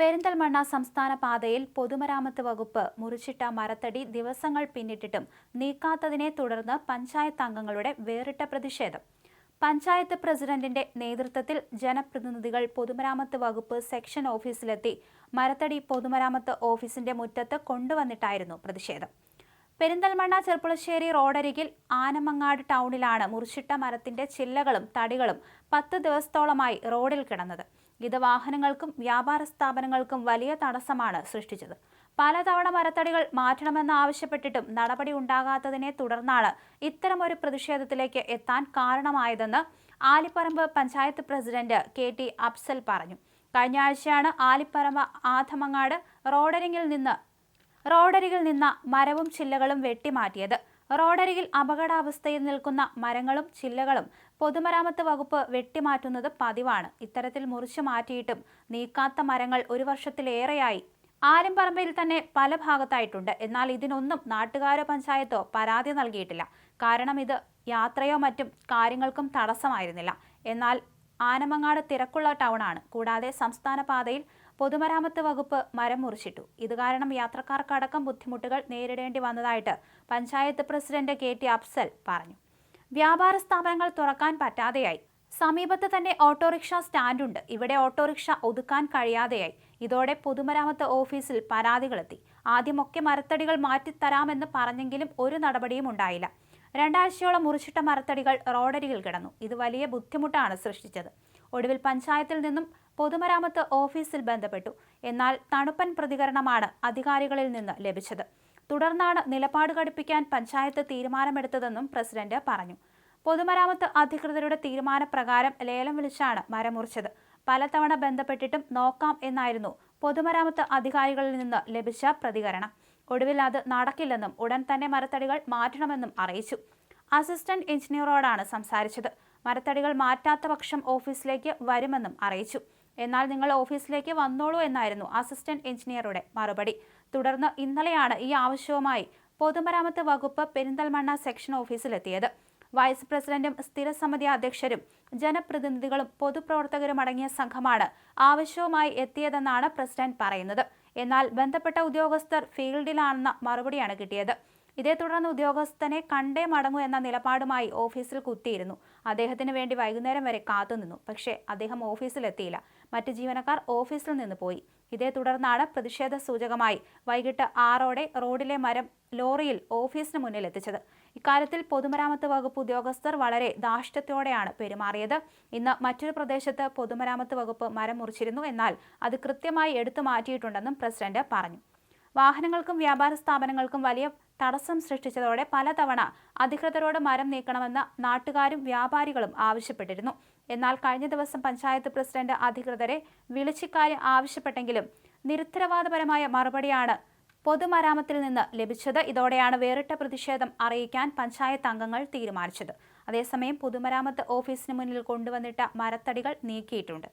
പെരിന്തൽമണ്ണ സംസ്ഥാന പാതയിൽ പൊതുമരാമത്ത് വകുപ്പ് മുറിച്ചിട്ട മരത്തടി ദിവസങ്ങൾ പിന്നിട്ടിട്ടും നീക്കാത്തതിനെ തുടർന്ന് പഞ്ചായത്ത് അംഗങ്ങളുടെ വേറിട്ട പ്രതിഷേധം. പഞ്ചായത്ത് പ്രസിഡന്റിന്റെ നേതൃത്വത്തിൽ ജനപ്രതിനിധികൾ പൊതുമരാമത്ത് വകുപ്പ് സെക്ഷൻ ഓഫീസിലെത്തി മരത്തടി പൊതുമരാമത്ത് ഓഫീസിന്റെ മുറ്റത്ത് കൊണ്ടുവന്നിട്ടായിരുന്നു പ്രതിഷേധം. പെരിന്തൽമണ്ണ ചെർപ്പുളശ്ശേരി റോഡരികിൽ ആനമങ്ങാട് ടൗണിലാണ് മുറിച്ചിട്ട മരത്തിന്റെ ചില്ലകളും തടികളും പത്ത് ദിവസത്തോളമായി റോഡിൽ കിടന്നത്. ഇത് വാഹനങ്ങൾക്കും വ്യാപാര സ്ഥാപനങ്ങൾക്കും വലിയ തടസ്സമാണ് സൃഷ്ടിച്ചത്. പലതവണ മരത്തടികൾ മാറ്റണമെന്ന് ആവശ്യപ്പെട്ടിട്ടും നടപടി ഉണ്ടാകാത്തതിനെ തുടർന്നാണ് ഇത്തരമൊരു പ്രതിഷേധത്തിലേക്ക് എത്താൻ കാരണമായതെന്ന് Alipparamba panchayat president K T Afsal പറഞ്ഞു. കഴിഞ്ഞ ആഴ്ചയാണ് ആലിപ്പറമ്പ് ആധമങ്ങാട് റോഡരിങ്ങിൽ നിന്ന് റോഡരികിൽ നിന്ന മരവും ചില്ലകളും വെട്ടിമാറ്റിയത്. റോഡരികിൽ അപകടാവസ്ഥയിൽ നിൽക്കുന്ന മരങ്ങളും ചില്ലകളും പൊതുമരാമത്ത് വകുപ്പ് വെട്ടിമാറ്റുന്നത് പതിവാണ്. ഇത്തരത്തിൽ മുറിച്ചു മാറ്റിയിട്ടും നീക്കാത്ത മരങ്ങൾ ഒരു വർഷത്തിലേറെയായി. ആലിംപറമ്പയിൽ തന്നെ പല ഭാഗത്തായിട്ടുണ്ട്. എന്നാൽ ഇതിനൊന്നും നാട്ടുകാരോ പഞ്ചായത്തോ പരാതി നൽകിയിട്ടില്ല. കാരണം ഇത് യാത്രയോ മറ്റും കാര്യങ്ങൾക്കും തടസ്സമായിരുന്നില്ല. എന്നാൽ ആനമങ്ങാട് തിരക്കുള്ള ടൗണാണ്. കൂടാതെ സംസ്ഥാന പാതയിൽ പൊതുമരാമത്ത് വകുപ്പ് മരം മുറിച്ചിട്ടു. ഇത് കാരണം യാത്രക്കാർക്കടക്കം ബുദ്ധിമുട്ടുകൾ നേരിടേണ്ടി വന്നതായിട്ട് panchayat president K T Afsal പറഞ്ഞു. വ്യാപാര സ്ഥാപനങ്ങൾ തുറക്കാൻ പറ്റാതെയായി. സമീപത്ത് തന്നെ ഓട്ടോറിക്ഷ സ്റ്റാൻഡുണ്ട്. ഇവിടെ ഓട്ടോറിക്ഷ ഒതുക്കാൻ കഴിയാതെയായി. ഇതോടെ പൊതുമരാമത്ത് ഓഫീസിൽ പരാതികളെത്തി. ആദ്യമൊക്കെ മരത്തടികൾ മാറ്റിത്തരാമെന്ന് പറഞ്ഞെങ്കിലും ഒരു നടപടിയും ഉണ്ടായില്ല. രണ്ടാഴ്ചയോളം മുറിച്ചിട്ട മരത്തടികൾ റോഡരികിൽ കിടന്നു. ഇത് വലിയ ബുദ്ധിമുട്ടാണ് സൃഷ്ടിച്ചത്. ഒടുവിൽ പഞ്ചായത്തിൽ നിന്നും പൊതുമരാമത്ത് ഓഫീസിൽ ബന്ധപ്പെട്ടു. എന്നാൽ തണുപ്പൻ പ്രതികരണമാണ് അധികാരികളിൽ നിന്ന് ലഭിച്ചത്. തുടർന്നാണ് നിലപാട് ഘടിപ്പിക്കാൻ പഞ്ചായത്ത് തീരുമാനമെടുത്തതെന്നും പ്രസിഡന്റ് പറഞ്ഞു. പൊതുമരാമത്ത് അധികൃതരുടെ തീരുമാനപ്രകാരം ലേലം വിളിച്ചാണ് മരമുറിച്ചത്. പലതവണ ബന്ധപ്പെട്ടിട്ടും നോക്കാം എന്നായിരുന്നു പൊതുമരാമത്ത് അധികാരികളിൽ നിന്ന് ലഭിച്ച പ്രതികരണം. ഒടുവിൽ അത് നടക്കില്ലെന്നും ഉടൻ തന്നെ മരത്തടികൾ മാറ്റണമെന്നും അറിയിച്ചു. അസിസ്റ്റന്റ് എഞ്ചിനീയറോടാണ് സംസാരിച്ചത്. മരത്തടികൾ മാറ്റാത്ത പക്ഷം ഓഫീസിലേക്ക് വരുമെന്നും അറിയിച്ചു. എന്നാൽ നിങ്ങൾ ഓഫീസിലേക്ക് വന്നോളൂ എന്നായിരുന്നു അസിസ്റ്റന്റ് എഞ്ചിനീയറുടെ മറുപടി. തുടർന്ന് ഇന്നലെയാണ് ഈ ആവശ്യവുമായി പൊതുമരാമത്ത് വകുപ്പ് പെരിന്തൽമണ്ണ സെക്ഷൻ ഓഫീസിലെത്തിയത്. വൈസ് പ്രസിഡന്റും സ്ഥിരസമിതി അധ്യക്ഷരും ജനപ്രതിനിധികളും പൊതുപ്രവർത്തകരും അടങ്ങിയ സംഘമാണ് ആവശ്യവുമായി എത്തിയതെന്നാണ് പ്രസിഡന്റ് പറയുന്നത്. എന്നാൽ ബന്ധപ്പെട്ട ഉദ്യോഗസ്ഥർ ഫീൽഡിലാണെന്ന മറുപടിയാണ് കിട്ടിയത്. ഇതേ തുടർന്ന് ഉദ്യോഗസ്ഥനെ കണ്ടേ മടങ്ങൂ എന്ന നിലപാടുമായി ഓഫീസിൽ കുത്തിയിരുന്നു. അദ്ദേഹത്തിന് വേണ്ടി വൈകുന്നേരം വരെ കാത്തുനിന്നു പക്ഷേ അദ്ദേഹം ഓഫീസിലെത്തിയില്ല. മറ്റ് ജീവനക്കാർ ഓഫീസിൽ നിന്ന് പോയി. ഇതേ തുടർന്നാണ് പ്രതിഷേധ സൂചകമായി വൈകിട്ട് ആറോടെ റോഡിലെ മരം ലോറിയിൽ ഓഫീസിന് മുന്നിൽ എത്തിച്ചത് ഇക്കാര്യത്തിൽ പൊതുമരാമത്ത് വകുപ്പ് ഉദ്യോഗസ്ഥർ വളരെ ധാർഷ്ട്യത്തോടെയാണ് പെരുമാറിയത്. ഇന്ന് മറ്റൊരു പ്രദേശത്ത് പൊതുമരാമത്ത് വകുപ്പ് മരം മുറിച്ചിരുന്നു. എന്നാൽ അത് കൃത്യമായി എടുത്തു മാറ്റിയിട്ടുണ്ടെന്നും പ്രസിഡന്റ് പറഞ്ഞു. വാഹനങ്ങൾക്കും വ്യാപാര സ്ഥാപനങ്ങൾക്കും വലിയ തടസ്സം സൃഷ്ടിച്ചതോടെ പലതവണ അധികൃതരോട് മരം നീക്കണമെന്ന് നാട്ടുകാരും വ്യാപാരികളും ആവശ്യപ്പെട്ടിരുന്നു. എന്നാൽ കഴിഞ്ഞ ദിവസം പഞ്ചായത്ത് പ്രസിഡന്റ് അധികൃതരെ വിളിച്ചിക്കാര്യം ആവശ്യപ്പെട്ടെങ്കിലും നിരുത്തരവാദപരമായ മറുപടിയാണ് പൊതുമരാമത്തിൽ നിന്ന് ലഭിച്ചത്. ഇതോടെയാണ് വേറിട്ട പ്രതിഷേധം അറിയിക്കാൻ പഞ്ചായത്ത് അംഗങ്ങൾ തീരുമാനിച്ചത്. അതേസമയം പൊതുമരാമത്ത് ഓഫീസിന് മുന്നിൽ കൊണ്ടുവന്നിട്ട മരത്തടികൾ നീക്കിയിട്ടുണ്ട്.